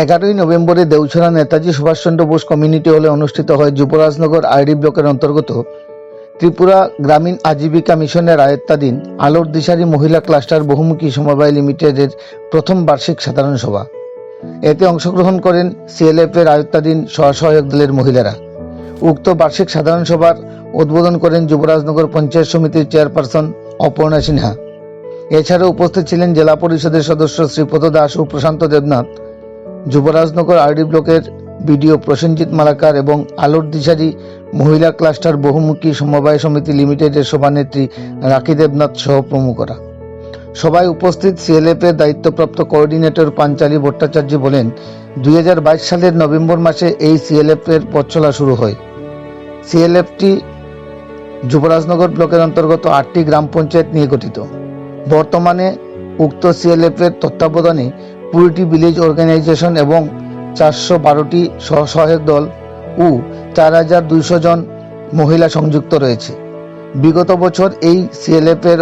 এগারোই নভেম্বরে দেউছড়া নেতাজি সুভাষচন্দ্র বোস কমিউনিটি হলে অনুষ্ঠিত হয় যুবরাজনগর আইডি ব্লকের অন্তর্গত। ত্রিপুরা গ্রামীণ আজীবিকা মিশনের আয়ত্তাধীন আলোর দিশারি মহিলা ক্লাস্টার বহুমুখী সমবায় লিমিটেডের প্রথম বার্ষিক সাধারণ সভা। এতে অংশগ্রহণ করেন সিএলএফ এর আয়ত্তাধীন স্বসহায়ক দলের মহিলারা। উক্ত বার্ষিক সাধারণ সভার উদ্বোধন করেন যুবরাজনগর পঞ্চায়েত সমিতির চেয়ারপারসন অপর্ণা সিনহা। এছাড়া উপস্থিত ছিলেন জেলা পরিষদের সদস্য শ্রীপদ দাস ও প্রশান্ত দেবনাথ। যুবরাজনগর আরডি ব্লকের বিডিও প্রসেনজিৎ মালাকার এবং আলোর দিশারি মহিলা ক্লাস্টার বহুমুখী সমবায় সমিতি লিমিটেডের সভানেত্রী রাখি দেবনাথ সহ প্রমুখরা। সবাই উপস্থিত সিএলএফ এর দায়িত্বপ্রাপ্ত কোঅর্ডিনেটর পাঞ্চালী ভট্টাচার্য বলেন, দুই হাজার বাইশ সালের নভেম্বর মাসে এই সিএলএফ এর পথ চলা শুরু হয়। সিএলএফটি যুবরাজনগর ব্লকের অন্তর্গত আটটি গ্রাম পঞ্চায়েত নিয়ে গঠিত। বর্তমানে উক্ত সিএলএফ এর তত্ত্বাবধানে কুড়িটি ভিলেজ অর্গানাইজেশন এবং চারশো বারোটি স্বসহায়ক দল ও চার হাজার দুইশো জন মহিলা সংযুক্ত রয়েছে। বিগত বছর এই সিএলএফ এর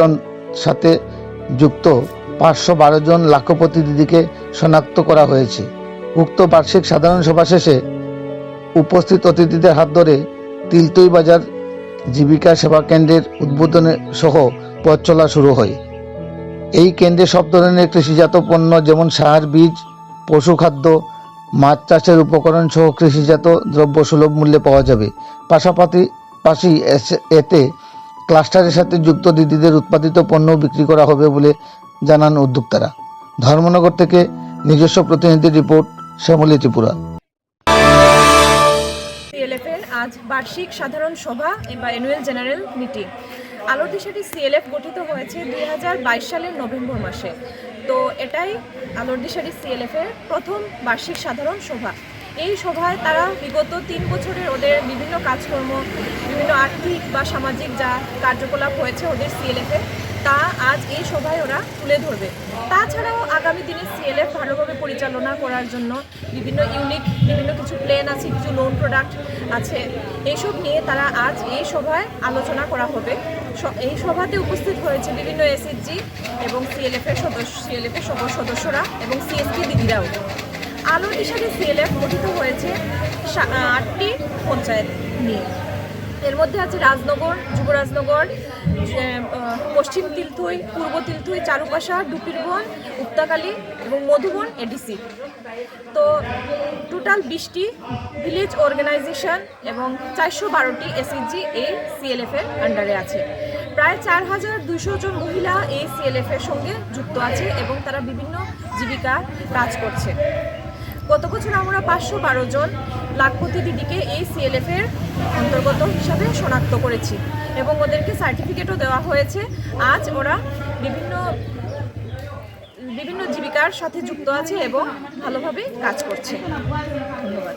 সাথে যুক্ত পাঁচশো বারো জন লাখপতি দিদিকে শনাক্ত করা হয়েছে। উক্ত বার্ষিক সাধারণ সভা শেষে উপস্থিত অতিথিদের হাত ধরে তিলতই বাজার জীবিকা সেবা কেন্দ্রের উদ্বোধনে সহ পথ চলা শুরু হয়। এই কেন্দ্রে সব ধরনের কৃষিজাত পণ্য যেমন সার, বীজ পশুখাদ্য মাছ চাষের উপকরণ সহ কৃষিজাত দ্রব্য সুলভ মূল্যে পাওয়া যাবে। পাশাপাশি পাশি এতে ক্লাস্টারের সাথে যুক্ত দিদিদের উৎপাদিত পণ্য বিক্রি করা হবে বলে জানান উদ্যোক্তারা। ধর্মনগর থেকে নিজস্ব প্রতিনিধি রিপোর্ট, শ্যামলী ত্রিপুরা। আজ বার্ষিক সাধারণ সভা বা অ্যানুয়াল জেনারেল মিটিং আলোর দিশাটি সিএলএফ গঠিত হয়েছে দুই হাজার বাইশ সালের নভেম্বর মাসে। তো এটাই আলোর দিশারি সিএলএফ এর প্রথম বার্ষিক সাধারণ সভা। এই সভায় তারা বিগত তিন বছরের ওদের বিভিন্ন কাজকর্ম, বিভিন্ন আর্থিক বা সামাজিক যা কার্যকলাপ হয়েছে ওদের সিএলএফ তা আজ এই সভায় ওরা তুলে ধরবে। তাছাড়াও আগামী দিনে সিএলএফ ভালোভাবে পরিচালনা করার জন্য বিভিন্ন ইউনিক বিভিন্ন কিছু প্ল্যান আছে, কিছু লোন প্রোডাক্ট আছে। এইসব নিয়ে তারা আজ এই সভায় আলোচনা করা হবে। এই সভাতে উপস্থিত হয়েছে বিভিন্ন এসএসজি এবং সিএলএফ এর সদস্য সিএলএফ এর সকল সদস্যরা এবং সিএসপি দিদিরাও। আলোর হিসাবে সিএলএফ গঠিত হয়েছে আটটি পঞ্চায়েত নিয়ে। এর মধ্যে আছে রাজনগর, যুবরাজনগর পশ্চিম তিলথুই, পূর্ব তিলথুই, চারুপাশা ডুপিরবন উক্তাকালী এবং মধুবন এডিসি তো টোটাল বিশটি ভিলেজ অর্গানাইজেশন এবং চারশো বারোটি এসএসজি এই সিএলএফ এর আন্ডারে আছে। প্রায় চার হাজার দুইশো জন মহিলা এই সিএলএফ এর সঙ্গে যুক্ত আছে এবং তারা বিভিন্ন জীবিকা কাজ করছে। গত বছর আমরা পাঁচশো বারো জন লাখপতি দিদিকে এই সিএলএফ এর অন্তর্গত হিসাবে শনাক্ত করেছি এবং ওদেরকে সার্টিফিকেটও দেওয়া হয়েছে। আজ ওরা বিভিন্ন বিভিন্ন জীবিকার সাথে যুক্ত আছে এবং ভালোভাবে কাজ করছে। ধন্যবাদ।